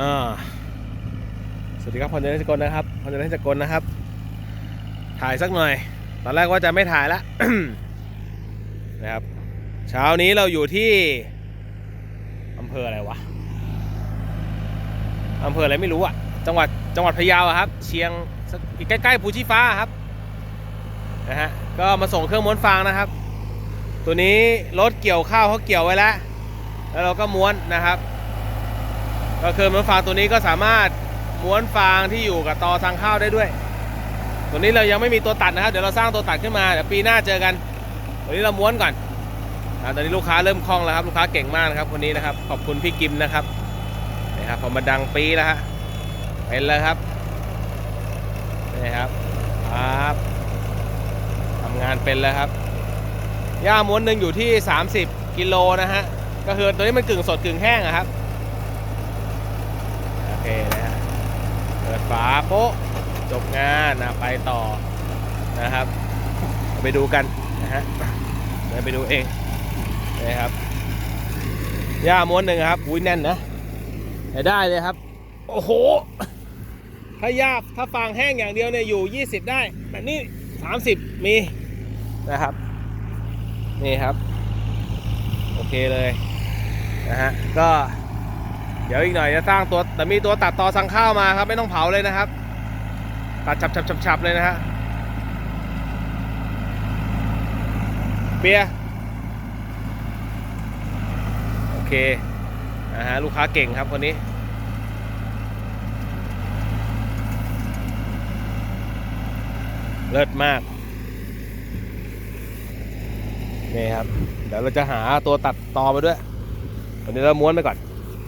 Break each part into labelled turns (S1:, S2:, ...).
S1: อ่าสวัสดีครับพรเจริญสกลนะครับพรเจริญสกลนะครับ ถ่ายสักหน่อย ตอนแรกว่าจะไม่ถ่ายละนะครับเช้านี้เราอยู่ที่อำเภออะไรวะอำเภออะไรไม่รู้อะจังหวัดจังหวัดพะเยาครับ เชียงสักใกล้ๆภูชีฟ้าครับนะฮะก็มาส่งเครื่องม้วนฟางนะครับ ตัวนี้รถเกี่ยวข้าวเขาเกี่ยวไว้แล้ว แล้วเราก็ม้วนนะครับ ก็คือม้วนฟางตัวนี้ก็สามารถม้วนฟางที่อยู่กับตอทางข้าวได้ด้วย ตัวนี้เรายังไม่มีตัวตัดนะครับ เดี๋ยวเราสร้างตัวตัดขึ้นมาเดี๋ยวปีหน้าเจอกันวันนี้เราม้วนก่อนตอนนี้ลูกค้าเริ่มคล่องแล้วครับลูกค้าเก่งมากนะครับคนนี้นะครับ ขอบคุณพี่กิมนะครับนี่ครับพอมาดังปีแล้วฮะเป็นเลยครับนี่ครับครับทำงานเป็นแล้วครับย่าม้วนหนึ่งอยู่ที่ 30 กิโลนะฮะก็คือตัวนี้มันกึ่งสดกึ่งแห้งอะครับโอเคนะฮะเปิด ฝาโป๊ะจบงานนะไปต่อนะครับ ไปดูกันนะฮะเดินไปดูเองนะครับย่าม้วนหนึ่งครับอุ้ยแน่นนะได้เลยครับ โอ้โหถ้าย่าถ้าฟางแห้งอย่างเดียวเนี่ยอยู่ 20 ได้แบบนี้ 30 มีนะครับ นี่ครับ โอเคเลยนะฮะก็ ดี๋ยวอีกหน่อยจะสร้างตัวแต่มีตัวตัดต่อสังข้าวมาครับ ไม่ต้องเผาเลยนะครับ ตัดฉับฉับฉับฉับเลยนะฮะเบียโอเคนะฮะลูกค้าเก่งครับคนนี้เลิศมาก นี่ครับ เดี๋ยวเราจะหาตัวตัดต่อมาด้วย วันนี้เราม้วนไปก่อน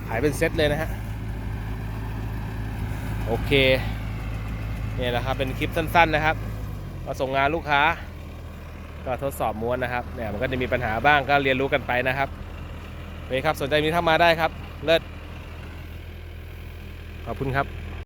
S1: ขายเป็นเซตเลยนะฮะ โอเค เนี่ยนะครับ เป็นคลิปสั้นๆนะครับก็ส่งงานลูกค้า ก็ทดสอบม้วนนะครับ เนี่ยมันก็จะมีปัญหาบ้างก็เรียนรู้กันไปนะครับโอเคครับ สนใจมีทักมาได้ครับ เลิศ ขอบคุณครับ